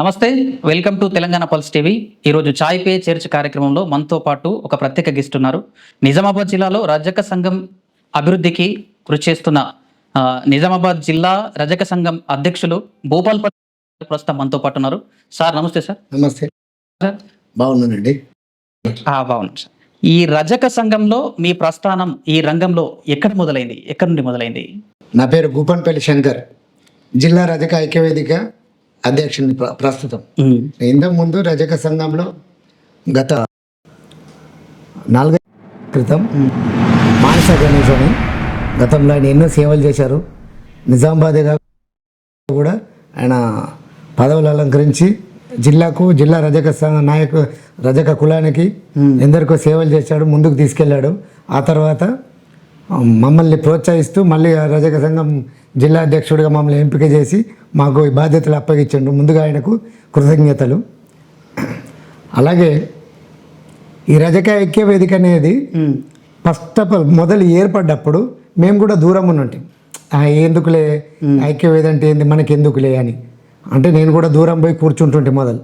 నమస్తే welcome to Telangana pulse TV. ఈరోజు చాయ్ పే చర్చ్ కార్యక్రమంలో మనతో పాటు ఒక ప్రత్యేక గెస్ట్ ఉన్నారు. నిజామాబాద్ జిల్లాలో రజక సంఘం అభివృద్ధికి కృషి చేస్తున్న నిజామాబాద్ జిల్లా రజక సంఘం అధ్యక్షులు భూపాల్ ప్రస్తుతం మనతో పాటు ఉన్నారు. సార్ నమస్తే సార్. నమస్తే. సార్. బాగున్నానండి. బాగున్నాను సార్. ఈ రజక సంఘంలో మీ ప్రస్థానం ఈ రంగంలో ఎక్కడ మొదలైంది? ఎక్కడి నుండి మొదలైంది? నా పేరు భూపన్పల్లి శంకర్. జిల్లా రజక ఐక్యవేదిక అధ్యక్షుని ప్ర- ప్రస్తుతం. ఇంతకు ముందు రజక సంఘంలో గత నాలుగైదు క్రితం మానస గణేష్ అని గతంలో ఆయన ఎన్నో సేవలు చేశారు. నిజామాబాదే కాకుండా కూడా ఆయన పదవులు అలంకరించి జిల్లాకు జిల్లా రజక సంఘ నాయకు రజక కులానికి ఎందరికో సేవలు చేశాడు ముందుకు తీసుకెళ్ళాడు. ఆ తర్వాత మమ్మల్ని ప్రోత్సహిస్తూ మళ్ళీ రజక సంఘం జిల్లా అధ్యక్షుడిగా మమ్మల్ని ఎంపిక చేసి మాకు ఈ బాధ్యతలు అప్పగించండు. ముందుగా ఆయనకు కృతజ్ఞతలు. అలాగే ఈ రజక ఐక్య వేదిక అనేది ఫస్ట్ ఆఫ్ ఆల్ మొదలు ఏర్పడ్డప్పుడు మేము కూడా దూరం ఉన్నట్టు. ఎందుకులే? ఐక్యవేద అంటే ఏంది? మనకి ఎందుకులే అని. అంటే నేను కూడా దూరం పోయి కూర్చుంటుంటే మొదలు.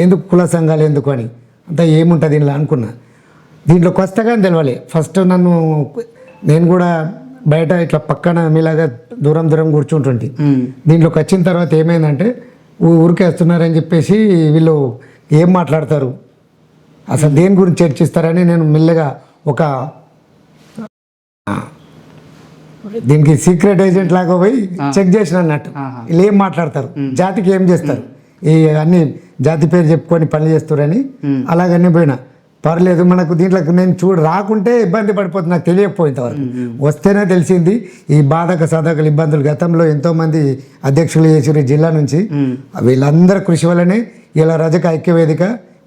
ఎందుకు కుల సంఘాలు ఎందుకు అని. అంతా ఏముంటుంది ఇలా అనుకున్నా. దీంట్లో కొత్తగా తెలవాలి. ఫస్ట్ నన్ను నేను కూడా బయట ఇట్లా పక్కన మీలాగా దూరం దూరం కూర్చుంటుంటే. దీంట్లోకి వచ్చిన తర్వాత ఏమైందంటే ఊ- ఊరికే వస్తున్నారని చెప్పేసి వీళ్ళు ఏం మాట్లాడతారు? అసలు దేని గురించి చర్చిస్తారని నేను మెల్లగా ఒక దీనికి సీక్రెట్ ఏజెంట్ లాగా పోయి చెక్ చేసిన అన్నట్టు. వీళ్ళు ఏం మాట్లాడతారు? జాతికి ఏం చేస్తారు? ఈ అన్ని జాతి పేరు చెప్పుకొని పని చేస్తారని అలాగనే పోయినా. పర్లేదు మనకు దీంట్లో నేను చూడ రాకుంటే ఇబ్బంది పడిపోతుంది నాకు తెలియకపోయింది వరకు వస్తేనే తెలిసింది ఈ బాధక సాధకల ఇబ్బందులు గతంలో ఎంతో మంది అధ్యక్షులు చేసారు ఈ జిల్లా నుంచి. వీళ్ళందరి కృషి వల్లనే ఇలా రజక ఐక్యవేదిక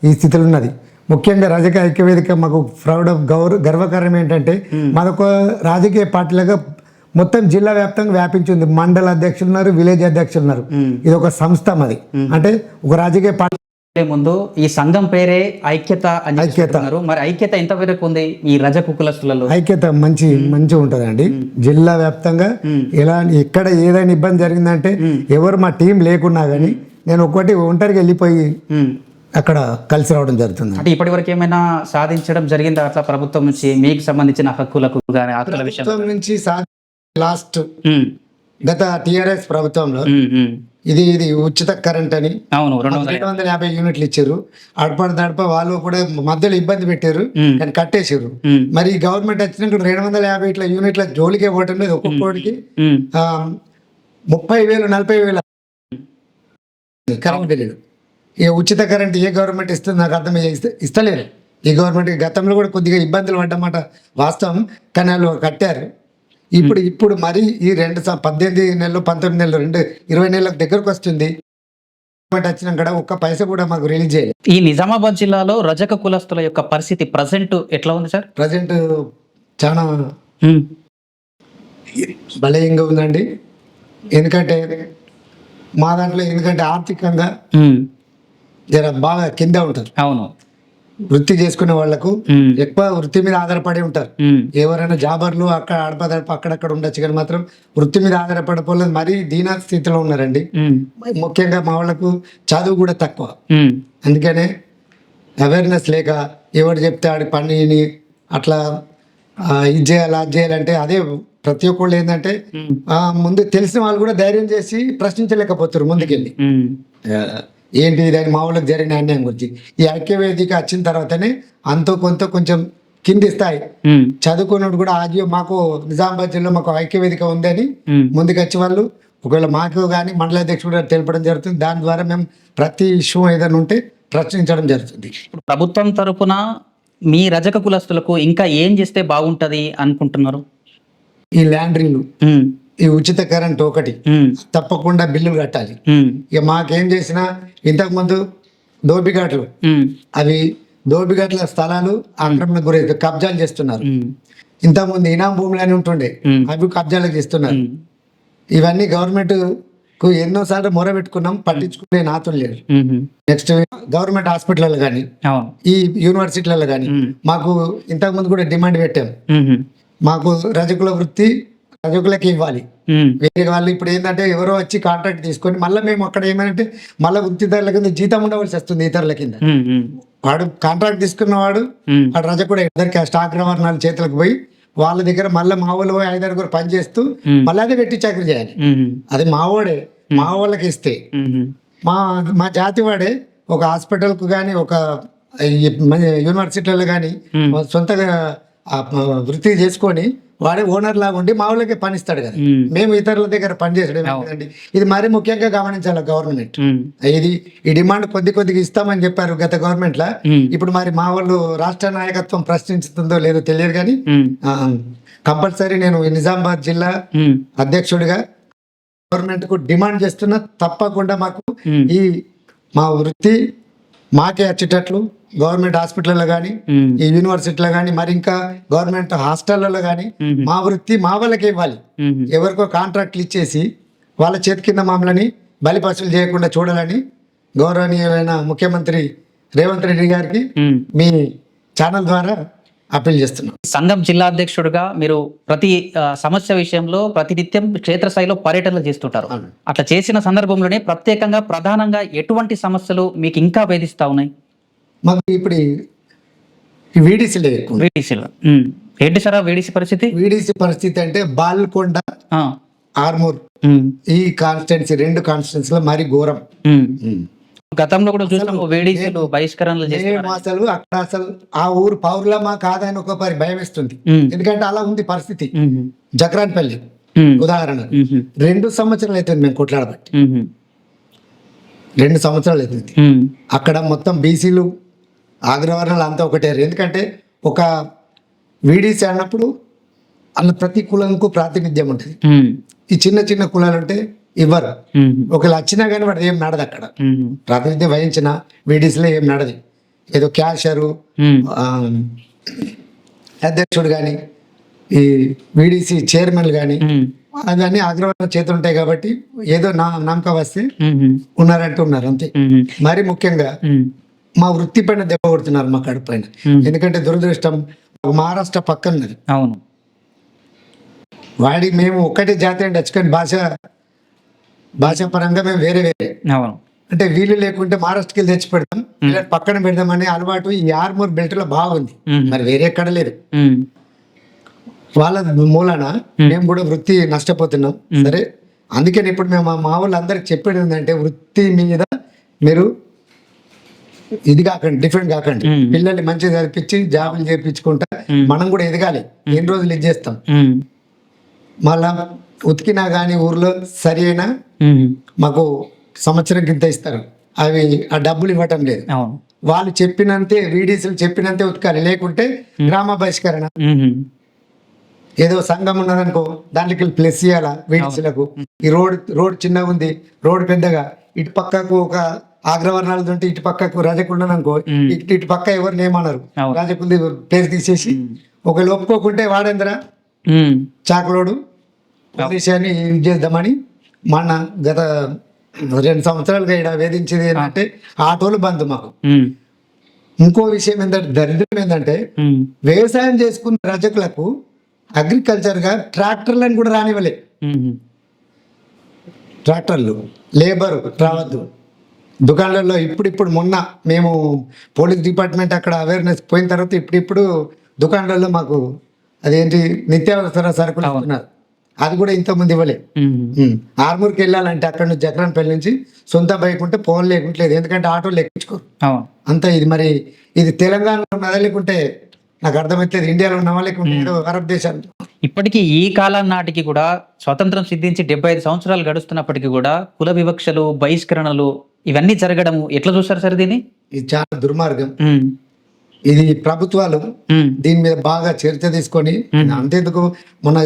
ఈ స్థితిలో ఉన్నది. ముఖ్యంగా రజక ఐక్యవేదిక మాకు ప్రౌడ్ ఆఫ్ గౌరవ గర్వకారణం ఏంటంటే మనకు రాజకీయ పార్టీలుగా మొత్తం జిల్లా వ్యాప్తంగా వ్యాపించింది. మండల అధ్యక్షులు ఉన్నారు విలేజ్ అధ్యక్షులు ఉన్నారు ఇది ఒక సంస్థ మాది. అంటే ఒక రాజకీయ పార్టీ ముందు ఈ సంఘం పేరే ఐక్యత అని ఐక్యత. మరి ఐక్యత ఎంత వరకు ఉంది ఈ రజకు కులస్తులలో ఐక్యత మంచి మంచి ఉంటుందండి జిల్లా వ్యాప్తంగా ఎలా ఎక్కడ ఏదైనా ఇబ్బంది జరిగిందంటే ఎవరు మా టీం లేకున్నా కానీ నేను ఒక్కటి ఒంటరిగా వెళ్ళిపోయి. అక్కడ కలిసి రావడం జరుగుతుంది. అంటే ఇప్పటి వరకు ఏమైనా సాధించడం జరిగిందా? అట్లా ప్రభుత్వం నుంచి మీకు సంబంధించిన హక్కులకు కానీ ప్రభుత్వం నుంచి లాస్ట్. గత టిఆర్ఎస్ ప్రభుత్వంలో. ఇది ఇది ఉచిత కరెంట్ అని. అవును రెండు వందల యాభై. యూనిట్లు ఇచ్చారు. అడపడ దడప వాళ్ళు కూడా మధ్యలో ఇబ్బంది పెట్టారు. కానీ కట్టేసారు ఉమ్. మరి గవర్నమెంట్ వచ్చినాక రెండు వందల యాభై ఇట్లా యూనిట్ల జోలికే పోవటం లేదు. ఆ, ముప్పై వేలు నలభై వేలు. కరెంట్ బిల్లులు. ఇక ఉచిత కరెంట్ ఏ గవర్నమెంట్ ఇస్తుంది నాకు అర్థం ఇస్త- ఇస్తలేదు ఈ గవర్నమెంట్ గతంలో కూడా కొద్దిగా ఇబ్బందులు పడ్డమాట వాస్తవం. కానీ వాళ్ళు కట్టారు. ఇప్పుడు ఇప్పుడు మరి ఈ రెండు సం- పద్దెనిమిది నెలలు పంతొమ్మిది నెలలు రెండు ఇరవై నెలలకు దగ్గరకు వస్తుంది. వచ్చినాక ఒక్క పైసా కూడా మాకు రిలీజ్ చేయలేదు. ఈ నిజామాబాద్ జిల్లాలో రజక కులస్తుల యొక్క పరిస్థితి ప్రజెంట్ ఎట్లా ఉంది సార్? ప్రజెంట్ చాలా. బలహీనంగా ఉందండి. ఎందుకంటే మా దాంట్లో ఎందుకంటే ఆర్థికంగా. జర బాగా కింద ఉంటారు అవును. వృత్తి చేసుకునే వాళ్ళకు ఉమ్. ఎక్కువ వృత్తి మీద ఆధారపడి ఉంటారు. ఎవరైనా జాబర్లు అక్కడ అడపదడప అక్కడక్కడ ఉండొచ్చు కానీ మాత్రం వృత్తి మీద ఆధారపడిపోలేదు మరీ దీనా స్థితిలో ఉన్నారండి. ముఖ్యంగా మా వాళ్ళకు చదువు కూడా తక్కువ. అందుకనే అవేర్నెస్ లేక ఎవడు చెప్తే ఆడి పనిని అట్లా ఇది చేయాలి అది చేయాలంటే అదే ప్రతి ఒక్కళ్ళు ఏంటంటే ముందు తెలిసిన వాళ్ళు కూడా ధైర్యం చేసి ప్రశ్నించలేకపోతారు ముందుకెళ్ళి ఏంటి దాని మా వాళ్ళకి జరిగిన అన్యాయం గురించి ఈ ఐక్యవేదిక వచ్చిన తర్వాతనే అంతో కొంత కొంచెం కింది స్థాయి. చదువుకున్నప్పుడు కూడా ఆజీవ మాకు నిజామాబాద్ జిల్లా మాకు ఐక్యవేదిక ఉందని ఉమ్. ముందుకు వచ్చి వాళ్ళు ఒకవేళ మాకు కానీ మండల అధ్యక్షుడు గారు తెలపడం జరుగుతుంది దాని ద్వారా మేము ప్రతి ఇష్యూ ఏదైనా ఉంటే ప్రశ్నించడం జరుగుతుంది ఇప్పుడు ప్రభుత్వం తరపున మీ రజక కులస్తులకు ఇంకా ఏం చేస్తే బాగుంటది అనుకుంటున్నారు ఈ ల్యాండ్రీలు ఉమ్. ఈ ఉచిత కరెంట్ ఒకటి. తప్పకుండా బిల్లులు కట్టాలి. ఇక మాకేం చేసినా ఇంతకుముందు దోబిఘాట్లు ఉమ్. అవి దోబిఘాట్ల స్థలాలు ఆక్రమణ గురై కబ్జాలు చేస్తున్నారు. ఇంతకుముందు ఇనాం భూములు అని ఉంటుండే. అవి కబ్జాలకు చేస్తున్నారు. ఇవన్నీ గవర్నమెంట్కు ఎన్నోసార్లు మొర పెట్టుకున్నాం పట్టించుకునే నాతులు లేరు. నెక్స్ట్ గవర్నమెంట్ హాస్పిటల్లో కానీ ఈ యూనివర్సిటీలలో కానీ. మాకు ఇంతకుముందు కూడా డిమాండ్ పెట్టాం. మాకు రజకుల వృత్తి రజకులకి ఇవ్వాలి. వేరే వాళ్ళు ఇప్పుడు ఏంటంటే ఎవరో వచ్చి కాంట్రాక్ట్ తీసుకొని మళ్ళీ మేము అక్కడ ఏమంటే మళ్ళీ వృత్తిదారుల కింద జీతం ఉండవలసి వస్తుంది ఇతరుల కింద. వాడు కాంట్రాక్ట్ తీసుకున్నవాడు వాడు రజ కూడా ఇద్దరికి స్టాక్ రవాణాల చేతులకు పోయి వాళ్ళ దగ్గర మళ్ళీ మా వాళ్ళు పోయి ఐదారుగురు పని చేస్తూ మళ్ళీ అదే పెట్టి చాకరీ చేయాలి. అది మావోడే మా వాళ్ళకి ఇస్తే. మా మా జాతి వాడే ఒక హాస్పిటల్కు కానీ ఒక యూనివర్సిటీలో కానీ Hmm. సొంతగా వృత్తి చేసుకొని వాడే ఓనర్ లాగా ఉండి మా వాళ్ళకి పని ఇస్తాడు కదా. మేము. ఇతరుల దగ్గర పని చేసడం అవును. ఏంటండి ఇది మరీ ముఖ్యంగా గమనించాలి గవర్నమెంట్? ఇది ఈ డిమాండ్ కొద్ది కొద్దిగా ఇస్తామని చెప్పారు గత గవర్నమెంట్ లా ఇప్పుడు మరి మా వాళ్ళు రాష్ట్ర నాయకత్వం ప్రశ్నించుతుందో లేదో తెలియదు కానీ కంపల్సరీ నేను నిజామాబాద్ జిల్లా అధ్యక్షుడిగా గవర్నమెంట్కు డిమాండ్ చేస్తున్నా తప్పకుండా మాకు ఈ మా వృత్తి మాకే వచ్చేటట్లు గవర్నమెంట్ హాస్పిటల్లో కానీ ఈ యూనివర్సిటీలో కానీ మరి ఇంకా గవర్నమెంట్ హాస్టళ్ళలో కానీ మా వృత్తి మా వాళ్ళకే ఇవ్వాలి. ఎవరికో కాంట్రాక్ట్లు ఇచ్చేసి వాళ్ళ చేతి కింద మమ్మల్ని బలిపసులు చేయకుండా చూడాలని గౌరవనీయమైన ముఖ్యమంత్రి రేవంత్ రెడ్డి గారికి. మీ ఛానల్ ద్వారా అప్పీల్ చేస్తున్నాం. సంఘం జిల్లా అధ్యక్షుడిగా మీరు ప్రతి సమస్య విషయంలో ప్రతినిత్యం క్షేత్రస్థాయిలో పర్యటనలు చేస్తుంటారు. అట్లా చేసిన సందర్భంలోనే ప్రత్యేకంగా ప్రధానంగా ఎటువంటి సమస్యలు మీకు ఇంకా వేధిస్తా ఉన్నాయి? మాకు ఇప్పుడు వీడిసిలే ఎక్కువ వేడిసిలో ఏంటి సార్ వేడిసి పరిస్థితి? వీడిసి పరిస్థితి అంటే బాల్కొండ ఆర్మూర్ ఈ కాన్స్టిట్యున్సీ రెండు కాన్స్టిట్యున్సీలో మరి ఘోరం. గతంలో కూడా చూసాం వేడిసీలు బహిష్కరణలు అసలు అక్కడ అసలు ఆ ఊరు పౌరులమా కాదని ఒక పరి భయం వేస్తుంది ఎందుకంటే అలా ఉంది పరిస్థితి. జక్రాన్పల్లి ఉదాహరణ రెండు సంవత్సరాలు అవుతుంది మేము కొట్లాడబట్టి. రెండు సంవత్సరాలు అవుతుంది. అక్కడ మొత్తం బీసీలు ఆగ్రవర్ణాలు అంతా ఒకటే ఎందుకంటే ఒక వీడీసీ అన్నప్పుడు అన్న ప్రతి కులంకు ప్రాతినిధ్యం ఉంటుంది. ఈ చిన్న చిన్న కులాలు ఉంటే ఇవ్వరు. ఒకవేళ వచ్చినా కానీ వాడు ఏం నడదు అక్కడ. ప్రాతినిధ్యం వహించిన వీడీసీలో ఏం నడదు. ఏదో క్యాషరు అధ్యక్షుడు కానీ ఈ వీడీసీ చైర్మన్ కానీ అవన్నీ అగ్రవర్ణ చేతులు ఉంటాయి కాబట్టి ఏదో నా నమ్మకం వస్తే ఉన్నారంటే ఉన్నారు అంతే. మరి ముఖ్యంగా మా వృత్తి పైన దెబ్బ కొడుతున్నారు మా కడుపు పైన. ఎందుకంటే దురదృష్టం మహారాష్ట్ర పక్కన్నది. అవును. వాడి మేము ఒక్కటే జాతి అంటే వచ్చుకొని భాష భాష పరంగా మేము వేరే వేరే. అవును. అంటే వీళ్ళు లేకుంటే మహారాష్ట్రకి వెళ్ళి తెచ్చి పెడతాం ఇలా పక్కన పెడదామనే అలవాటు ఈ ఆర్మూర్ బెల్ట్లో బాగుంది మరి వేరే ఎక్కడ లేదు. వాళ్ళ మూలన మేము కూడా వృత్తి నష్టపోతున్నాం. సరే? అందుకని ఇప్పుడు మేము మా- మా వాళ్ళు అందరికి చెప్పేది ఏంటంటే వృత్తి మీద మీరు ఇది కాకండి డిఫరెంట్ కాకండి. పిల్లల్ని మంచిగా చదివించి జాబులు చేయించుకుంటా. మనం కూడా ఎదగాలి. ఎన్ని రోజులు ఇది చేస్తాం? మళ్ళా ఉతికినా కానీ ఊర్లో సరి అయినా మాకు సంవత్సరం కింద ఇస్తారు. అవి ఆ డబ్బులు ఇవ్వటం లేదు. వాళ్ళు చెప్పినంతే వీడీసీలు చెప్పినంతే ఉతకాలి. లేకుంటే గ్రామ బహిష్కరణ. ఏదో సంఘం ఉన్నదనుకో దాంట్లోకి ప్లస్ ఇవ్వాలా వీడిసీలకు. ఈ రోడ్ రోడ్ చిన్నగా ఉంది రోడ్ పెద్దగా. ఇటు పక్కకు ఒక ఆగ్రవర్ణాలు ఉంటే ఇటు పక్కకు మ్మ్. ఇటు ఇటు పక్క ఎవరిని ఏమన్నారు అవును. రజకుంది ప్లేస్ తీసేసి ఒకళ్ళు ఒప్పుకోకుంటే వాడేంద్రా? చాకలోడు విషయాన్ని ఇది చేద్దామని మొన్న గత రెండు సంవత్సరాలుగా ఇక్కడ వేధించేది ఏంటంటే ఆటోలు బంద్ మాకు. ఇంకో విషయం ఏంటంటే దరిద్రం ఏంటంటే వ్యవసాయం చేసుకున్న రజకులకు అగ్రికల్చర్గా ట్రాక్టర్లను కూడా రానివ్వలే. ట్రాక్టర్లు లేబర్ రావద్దు. దుకాణాలలో ఇప్పుడిప్పుడు మొన్న మేము పోలీస్ డిపార్ట్మెంట్ అక్కడ అవేర్నెస్ పోయిన తర్వాత ఇప్పుడిప్పుడు దుకాణాలలో మాకు అదేంటి నిత్యావసర సరుకులు అవును. ఇస్తున్నారు. అది కూడా ఇంతకుముందు ఇవ్వలే. ఆర్మూర్కి వెళ్ళాలంటే అక్కడ నుంచి జగరాన్పల్లి నుంచి సొంత బైక్ ఉంటే ఫోన్ లేకుంటలేదు. ఎందుకంటే ఆటోలు ఎక్కించుకోరు అంతా ఇది మరి ఇది తెలంగాణలో ఉన్నదా లేకుంటే నాకు అర్థమైతే ఇండియాలో ఉన్నావా లేకుంటే అరబ్ దేశాలు. ఇప్పటికీ ఈ కాలం నాటికి కూడా స్వతంత్రం సిద్ధించి డెబ్బై ఐదు సంవత్సరాలు గడుస్తున్నప్పటికీ కూడా కుల వివక్షలు బహిష్కరణలు ఇవన్నీ జరగడం ఎట్లా చూస్తారు సార్ దీన్ని? ఇది చాలా దుర్మార్గం. ఇది ప్రభుత్వాలు దీని మీద బాగా చర్చ తీసుకొని అంతేందుకు మొన్న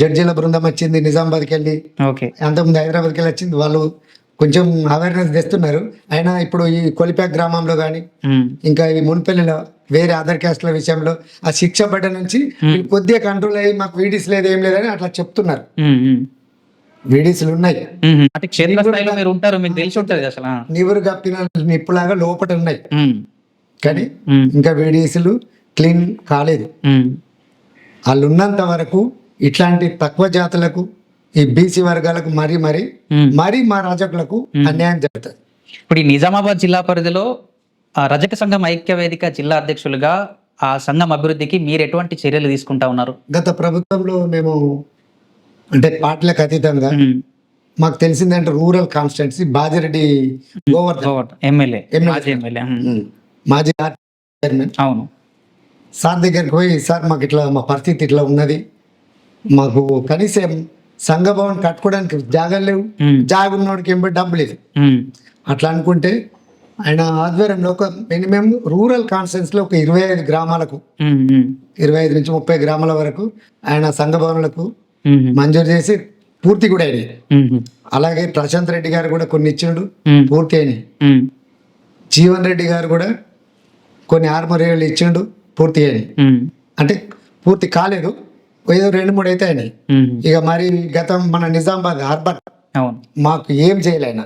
జడ్జీల బృందం వచ్చింది నిజామాబాద్కి వెళ్ళి. అంతకుముందు హైదరాబాద్కి వెళ్ళి వచ్చింది వాళ్ళు కొంచెం అవేర్నెస్ తెస్తున్నారు. అయినా ఇప్పుడు ఈ కొలిపాక్ గ్రామంలో కానీ ఇంకా ఈ మున్పల్లిలో వేరే అదర్ క్యాస్ట్ల విషయంలో ఆ శిక్ష పడ్డ నుంచి కొద్దిగా కంట్రోల్ అయ్యి మాకు వీడిస్ లేదు ఏం లేదని అట్లా చెప్తున్నారు. వీడిస్లు ఉన్నాయి. మీరు ఉంటారు మీకు తెలిసి ఉంటుంది అసలు. నీవురు కప్పిన నిప్పులాగా లోపట ఉన్నాయి. కానీ ఇంకా వీడిస్లు క్లీన్ కాలేదు. వాళ్ళు ఉన్నంత వరకు ఇట్లాంటి తక్కువ జాతులకు ఈ బీసీ వర్గాలకు మరీ మరీ. మరీ మా రాజకులకు అన్యాయం జరుగుతుంది. ఇప్పుడు ఈ నిజామాబాద్ జిల్లా పరిధిలో ఆ, రజక సంఘం ఐక్య వేదిక జిల్లా అధ్యక్షులుగా ఆ సంఘం అభివృద్ధికి మీరు ఎటువంటి చర్యలు తీసుకుంటా ఉన్నారు? గత ప్రభుత్వంలో మేము అంటే పార్టీలకు అతీతంగా. మాకు తెలిసిందంటే రూరల్ కాన్స్టిట్యున్సీ బాజిరెడ్డి గోవర్ధన్ గోవట్ ఎమ్మెల్యే ఎమ్మెల్యే. మాజీ చైర్మన్ అవును సార్ దగ్గరికి పోయి సార్ మాకు ఇట్లా మా పరిస్థితి ఇట్లా ఉన్నది మాకు కనీసం సంఘ భవన్ కట్టుకోవడానికి జాగాలు లేవు. జాగా ఉన్నోడికి ఏం డబ్బు లేదు. అట్లా అనుకుంటే ఆయన ఆధ్వర్యంలో ఒక మినిమం రూరల్ కాన్స్టిట్యున్సీలో ఒక ఇరవై ఐదు గ్రామాలకు. ఇరవై ఐదు నుంచి ముప్పై గ్రామాల వరకు ఆయన సంఘ భవనాలకు ఉమ్. మంజూరు చేసి పూర్తి కూడా అయినాయి. అలాగే ప్రశాంత్ రెడ్డి గారు కూడా కొన్ని ఇచ్చిండు. పూర్తి అయినాయి. జీవన్ రెడ్డి గారు కూడా కొన్ని ఆర్మరీలు ఇచ్చిండు పూర్తి అయినాయి. అంటే పూర్తి కాలేదు ఏదో రెండు మూడు అయితే అయినాయి. ఇక మరి గతం మన నిజామాబాద్ హార్బర్ మాకు ఏం చేయలేన.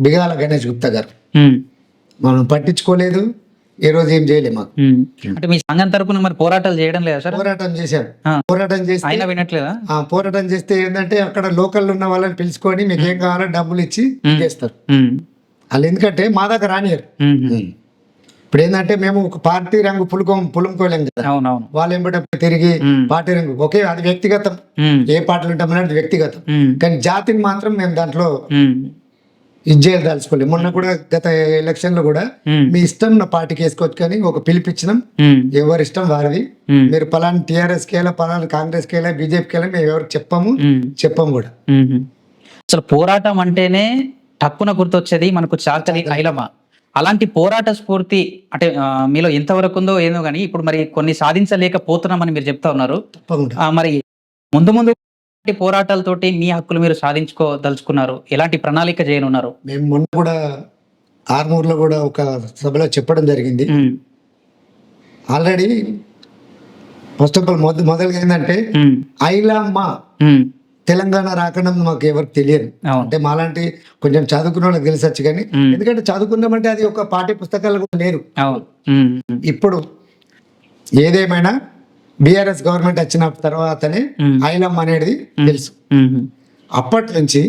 బిగాల గణేష్ గుప్తా గారు. మనం పట్టించుకోలేదు ఏ రోజు ఏం చేయలేము మాకు. అంటే మీ సంఘం తరపున మరి పోరాటాలు చేయడం లేదా సార్ పోరాటం చేశాం ఆ. పోరాటం చేస్తే అయినా వినట్లేదా పోరాటం చేస్తే ఏంటంటే అక్కడ లోకల్ ఉన్న వాళ్ళని పిలుచుకొని మీకు ఏం కావాలో డబ్బులు ఇచ్చి చేస్తారు. వాళ్ళు ఎందుకంటే మా దగ్గర రానియరు. ఇప్పుడు ఏంటంటే మేము ఒక పార్టీ రంగు పులుకోం పులుముకోలేం కదా వాళ్ళు ఏంటంటే తిరిగి. పార్టీ రంగు ఒకే అది వ్యక్తిగతం. ఏ పార్టీలు ఉంటామనేది వ్యక్తిగతం. కానీ జాతిని మాత్రం మేము దాంట్లో. ఇది చేయదలుచుకోలేదు మొన్న కూడా గత ఎలక్షన్లో కూడా ఉమ్. మీ ఇష్టం నా పార్టీకి వేసుకోవచ్చు కానీ ఒక పిలిపించినాం ఉమ్. ఎవరి ఇష్టం వారిది. మీరు పలానా టీఆర్ఎస్ కేలా పలానా కాంగ్రెస్ కేలా బీజేపీ కేలా మేము ఎవరికి చెప్పము. చెప్పము కూడా. అసలు పోరాటం అంటేనే టక్కున గుర్తొచ్చేది మనకు చాకలి ఐలమ అలాంటి పోరాట స్ఫూర్తి అంటే మీలో ఎంతవరకు ఉందో ఏదో కానీ ఇప్పుడు మరి కొన్ని సాధించలేకపోతున్నామని మీరు చెప్తా ఉన్నారు మరి ముందు ముందు ఎలాంటి పోరాటాలతోటి మీ హక్కులు మీరు సాధించుకోదలుచుకున్నారు ఎలాంటి ప్రణాళిక చేయనున్నారు మేము మొన్న కూడా ఆర్మూర్లో కూడా ఒక సభలో చెప్పడం జరిగింది. ఆల్రెడీ ఫస్ట్ ఆఫ్ ఆల్ మొదలు మొదలుగా ఏంటంటే. ఐలామ్మ మ్మ్. తెలంగాణ రాకడం మాకు ఎవరికి తెలియదు అంటే మాలాంటి కొంచెం చదువుకున్న వాళ్ళకి తెలిసొచ్చు కానీ. ఎందుకంటే చదువుకున్నామంటే అది ఒక పాఠ్య పుస్తకాలు కూడా. మ్మ్. ఇప్పుడు ఏదేమైనా బీఆర్ఎస్ గవర్నమెంట్ వచ్చిన తర్వాతనే మ్మ్. ఐలమ్ అనేది తెలుసు. అప్పటి నుంచి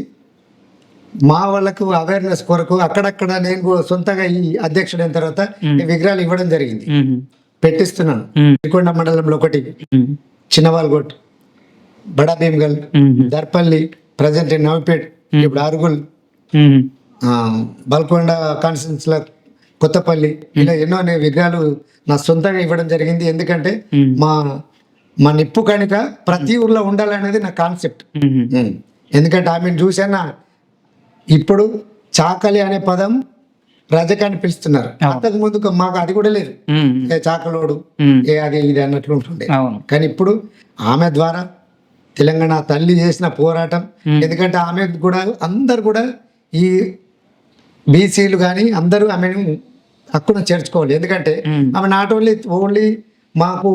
మా వాళ్ళకు అవేర్నెస్ కొరకు అక్కడక్కడ నేను కూడా సొంతగా ఈ అధ్యక్షుడు అయిన తర్వాత విగ్రహాలు ఇవ్వడం జరిగింది. పెట్టిస్తున్నాను. శ్రీకొండ మండలంలో ఒకటి. చిన్నవాల్గొట్ బడా భీమ్గల్. దర్పల్లి ప్రజెంట్ నవపేట్ ఇప్పుడు అరుగుల్ బల్కొండ కాన్స్టిట్యూన్స్లో కొత్తపల్లి ఇలా ఎన్నో నే- విగ్రహాలు నా సొంతంగా ఇవ్వడం జరిగింది. ఎందుకంటే. మా మా నిప్పు కనుక ప్రతి ఊర్లో ఉండాలనేది నా కాన్సెప్ట్. ఎందుకంటే ఆమెను చూసానా ఇప్పుడు చాకలి అనే పదం రజకాన్ని పిలుస్తున్నారు. అంతకు ముందు మాకు అది కూడా లేదు. ఏ చాకలోడు. ఏ అది ఇది అన్నట్లు ఉంటుండే. కానీ ఇప్పుడు ఆమె ద్వారా తెలంగాణ తల్లి చేసిన పోరాటం. ఎందుకంటే ఆమె కూడా అందరు కూడా ఈ బీసీలు కానీ అందరూ ఆమెను హక్కును చేర్చుకోవాలి. ఎందుకంటే. ఆమె నాట్ ఓన్లీ ఓన్లీ మాకు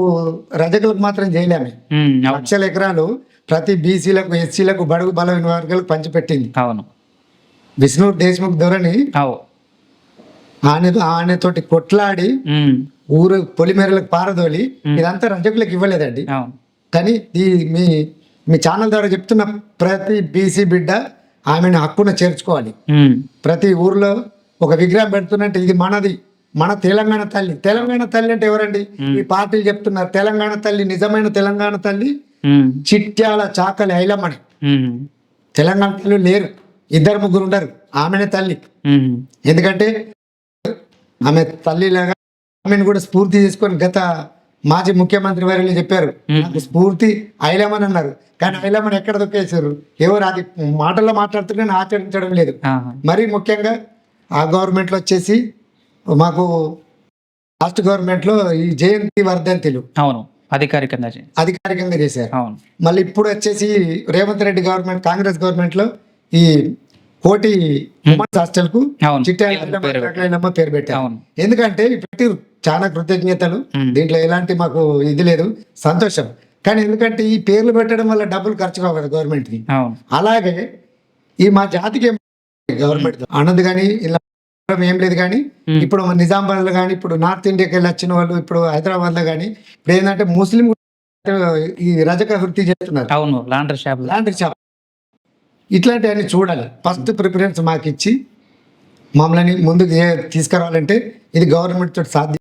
రజకులకు మాత్రం చేయలేమే. లక్షల ఎకరాలు ప్రతి బీసీలకు ఎస్సీలకు బడుగు బలమైన వర్గాలకు పంచిపెట్టింది. అవును. విష్ణు దేశ్ముఖ్ ధోరణి ఆయన ఆయనతోటి కొట్లాడి. ఊరు పొలిమేరలకు పారదోలి ఇదంతా రజకులకు ఇవ్వలేదండి. కానీ ఈ మీ మీ ఛానల్ ద్వారా చెప్తున్న ప్రతి బీసీ బిడ్డ ఆమెను హక్కున చేర్చుకోవాలి. ప్రతి ఊర్లో ఒక విగ్రహం పెడుతున్నట్టు ఇది మనది మన తెలంగాణ తల్లి. తెలంగాణ తల్లి అంటే ఎవరండి? ఈ పార్టీలు చెప్తున్నారు తెలంగాణ తల్లి నిజమైన తెలంగాణ తల్లి. చిట్యాల చాకలి ఐలమ్మని. మ్మ్. తెలంగాణ తల్లి లేరు ఇద్దరు ముగ్గురు ఉండరు ఆమెనే తల్లి. ఎందుకంటే ఆమె తల్లిలాగా ఆమెను కూడా స్ఫూర్తి తీసుకొని గత మాజీ ముఖ్యమంత్రి వారిని చెప్పారు. నాకు స్ఫూర్తి ఐలమని అన్నారు. కానీ ఐలమని ఎక్కడ దొక్కేశారు? ఎవరు అది మాటల్లో మాట్లాడుతుంటే ఆచరించడం లేదు. మరీ ముఖ్యంగా ఆ గవర్నమెంట్లో వచ్చేసి మాకు లాస్ట్ గవర్నమెంట్లో ఈ జయంతి వర్ధంతిలు అవును అధికారికంగా అధికారికంగా చేశారు. అవును. మళ్ళీ ఇప్పుడు వచ్చేసి రేవంత్ రెడ్డి గవర్నమెంట్ కాంగ్రెస్ గవర్నమెంట్లో ఈ కోటి ఉమెన్స్ హాస్టల్కు అవును. చిట్టా పేరు పెట్టారు. ఎందుకంటే పెట్టి చాలా కృతజ్ఞతలు. దీంట్లో ఎలాంటి మాకు ఇది లేదు సంతోషం. కానీ ఎందుకంటే ఈ పేర్లు పెట్టడం వల్ల డబ్బులు ఖర్చు కావు కదా గవర్నమెంట్కి అవును. అలాగే ఈ మా జాతికి గవర్నమెంట్ అన్నది కానీ ఇలా ఏం లేదు కానీ. ఇప్పుడు నిజామాబాద్లో కానీ ఇప్పుడు నార్త్ ఇండియాకి వెళ్ళి వచ్చిన వాళ్ళు ఇప్పుడు హైదరాబాద్లో కానీ ఇప్పుడు ఏంటంటే ముస్లిం ఈ రజక వృత్తి చేస్తున్నారు. అవును లాండ్రీ షాప్. లాంటి షాప్. ఇట్లాంటివన్నీ చూడాలి. ఫస్ట్ ప్రిఫరెన్స్ మాకు ఇచ్చి మమ్మల్ని ముందుకు తీసుకురావాలంటే ఇది గవర్నమెంట్ తోటి సాధ్యం